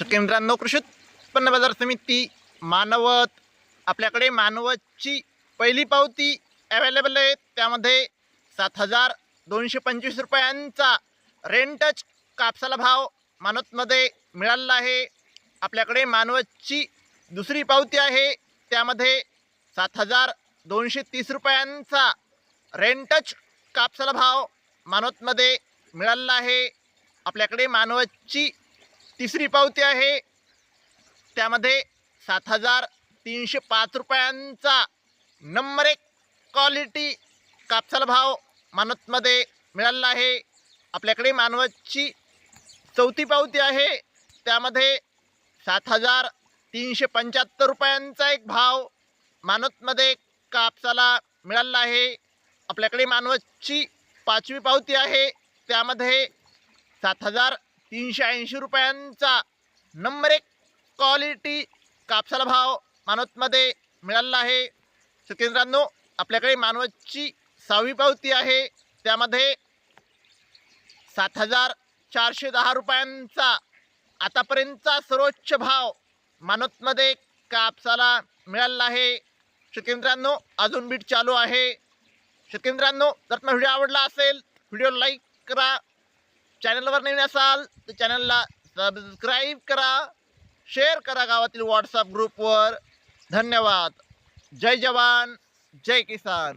शेतकरी मित्रांनो कृषी उत्पन्न बाजार समिती मानवत आपल्याकडे मानवतची पहिली पावती अवेलेबल आहे. त्यामध्ये सात हजार दोनशे पंचवीस रुपयांचा रेंटच कापसाला भाव मानवतमध्ये मिळालेला आहे. आपल्याकडे मानवतची दुसरी पावती आहे. त्यामध्ये सात हजार दोनशे तीस रुपयांचा रेंटच कापसाला भाव मानवतमध्ये मिळालेला आहे. आपल्याकडे मानवतची तिसरी पावती आहे. त्यामध्ये सात हजार तीनशे पाच रुपयांचा नंबर एक क्वालिटी कापसाला भाव मानवतमध्ये मिळालेला आहे. आपल्याकडे मानवतची चौथी पावती आहे. त्यामध्ये सात हजार तीनशे पंच्याहत्तर रुपयांचा एक भाव मानवतमध्ये कापसाला मिळालेला आहे. आपल्याकडे मानवतची पाचवी पावती आहे. त्यामध्ये सात हजार तीनशे ऐंशी रुपयांचा नंबर एक क्वालिटी कापसाला भाव मानवतमध्ये मिळालेला आहे. शेतकऱ्यांनो आपल्याकडे मानवतची सहावी पावती आहे. त्यामध्ये सात हजार चारशे दहा रुपयांचा आतापर्यंतचा सर्वोच्च भाव मानवतमध्ये कापसाला मिळालेला आहे. शेतकऱ्यांनो अजून बीट चालू आहे. शेतकऱ्यांनो जर तुम्हाला व्हिडिओ आवडला असेल व्हिडिओ लाईक करा. चॅनलवर नवीन असाल तर चॅनलला सबस्क्राईब करा शेअर करा गावातील व्हॉट्सअप ग्रुपवर धन्यवाद. जय जवान जय किसान.